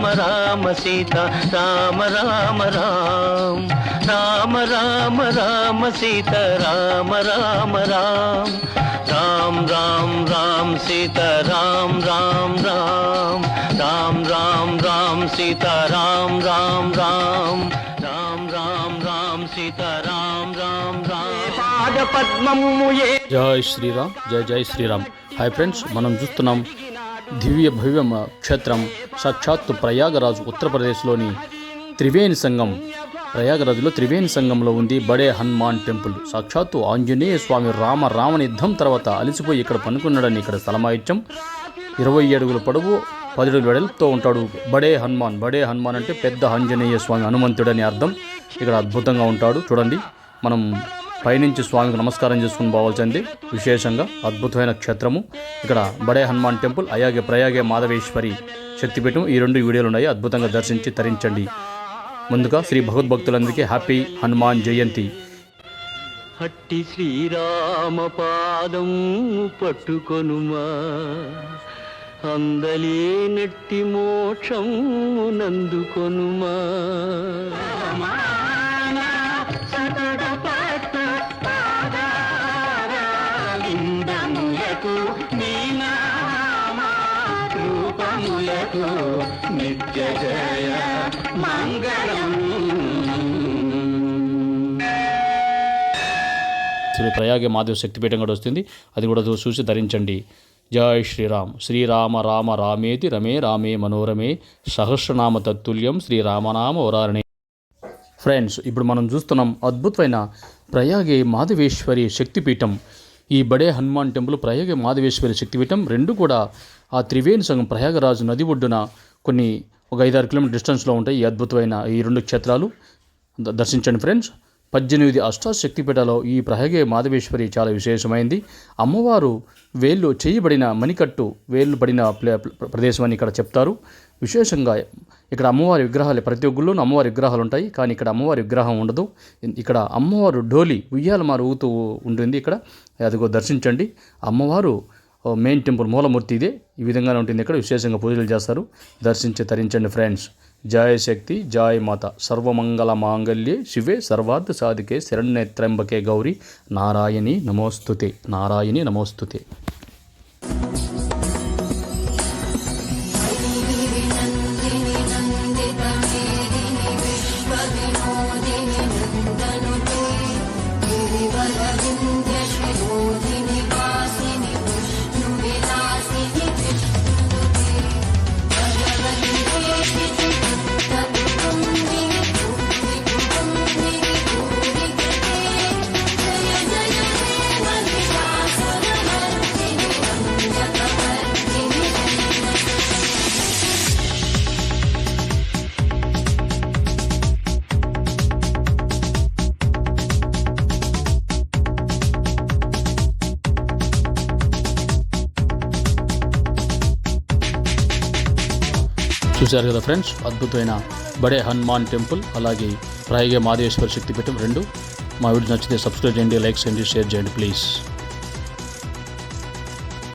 రామ రామ సీత రామ రామ రామ. రామ రామ రామ సీత రామ రామ రామ. రామ రామ రామ సీత రామ రామ రామ. రామ రామ రామ సీత రామ రామ రామ. రామ రామ రామ సీత రామ రామ రామ. జై శ్రీరామ్ జై జై శ్రీరామ్. హాయ్ ఫ్రెండ్స్ మనం చూస్తున్నాం దివ్య భవ్య క్షేత్రం సాక్షాత్తు ప్రయాగరాజు ఉత్తరప్రదేశ్లోని త్రివేణి సంఘం. ప్రయాగరాజులో త్రివేణి సంఘంలో ఉంది బడే హనుమాన్ టెంపుల్. సాక్షాత్తు ఆంజనేయ స్వామి రామ రావణ యుద్ధం తర్వాత అలసిపోయి ఇక్కడ పనుకున్నాడని ఇక్కడ స్థలమాయిత్యం ఇరవై అడుగుల పొడవు పది అడుగుల వెడల్పుతో ఉంటాడు బడే హనుమాన్. బడే హనుమాన్ అంటే పెద్ద ఆంజనేయ స్వామి హనుమంతుడని అర్థం. ఇక్కడ అద్భుతంగా ఉంటాడు. చూడండి మనం పైనుంచి స్వామికి నమస్కారం చేసుకుని పోవాల్సింది విశేషంగా అద్భుతమైన క్షేత్రము. ఇక్కడ బడే హనుమాన్ టెంపుల్ అలాగే ప్రయాగే మాధవేశ్వరి శక్తిపీఠం ఈ రెండు వీడియోలు ఉన్నాయి అద్భుతంగా దర్శించి తరించండి. ముందుగా శ్రీ భగవద్భక్తులందరికీ హ్యాపీ హనుమాన్ జయంతి. హట్టి శ్రీరామ పాదం పట్టుకొనుమా. అందలేనట్టి మోక్షం నందుకొనుమా. రూపములకు నిత్య జయ మంగళం. శ్రీ ప్రయాగే మాధవ శక్తిపీఠం కూడా వస్తుంది. అది కూడా చూసి ధరించండి. జై శ్రీరామ్. శ్రీరామ రామ రామేతి రమే రామే మనోరమే సహస్రనామ తత్తుల్యం శ్రీరామనామ వరారణే. ఫ్రెండ్స్ ఇప్పుడు మనం చూస్తున్నాం అద్భుతమైన ప్రయాగే మాధవేశ్వరి శక్తిపీఠం. ఈ బడే హనుమాన్ టెంపుల్ ప్రయాగ మాధవేశ్వరి శక్తిపీఠం రెండు కూడా ఆ త్రివేణి సంఘం ప్రయాగరాజు నది ఒడ్డున కొన్ని ఒక ఐదారు కిలోమీటర్ డిస్టెన్స్లో ఉంటాయి. ఈ అద్భుతమైన ఈ రెండు క్షేత్రాలు. దర్శించండి ఫ్రెండ్స్. పద్దెనిమిది అష్టాశక్తిపీఠలో ఈ ప్రహగే మాధవేశ్వరి చాలా విశేషమైంది. అమ్మవారు వేళ్ళు చేయబడిన మణికట్టు వేళ్ళు పడిన ప్లే- ప్రదేశం అని ఇక్కడ చెప్తారు. విశేషంగా ఇక్కడ అమ్మవారి విగ్రహాలు ప్రతి ఒక్కళ్ళలోనూ అమ్మవారి విగ్రహాలు ఉంటాయి. కానీ ఇక్కడ అమ్మవారి విగ్రహం ఉండదు. ఇక్కడ అమ్మవారు డోలి ఉయ్యాల మారు ఊగుతూ ఉంటుంది ఇక్కడ. అదిగో దర్శించండి. అమ్మవారు మెయిన్ టెంపుల్ మూలమూర్తి ఇదే. ఈ విధంగానే ఉంటుంది ఇక్కడ. విశేషంగా పూజలు చేస్తారు. దర్శించి తరించండి ఫ్రెండ్స్. ಜಯ ಶಕ್ತಿ, ಜಯ ಮಾತಾ. ಸರ್ವಮಂಗಲ ಮಾಂಗಲ್ಯ ಶಿವೆ ಸರ್ವಾರ್ಥ ಸಾಧಿಕೆ ಶರಣ್ಯತ್ರಂಬಕೆ ಗೌರಿ. ನಾರಾಯಣಿ ನಮೋಸ್ತುತೆ. ನಾರಾಯಣಿ ನಮೋಸ್ತುತೆ. చూశారు కదా ఫ్రెండ్స్? అద్భుతమైన బడే హనుమాన్ టెంపుల్ అలాగే రాయిగే మాదేశ్వర శక్తిపీఠం రెండు. మా వీడియో నచ్చితే సబ్స్క్రైబ్ చేయండి లైక్ చేయండి షేర్ చేయండి ప్లీజ్.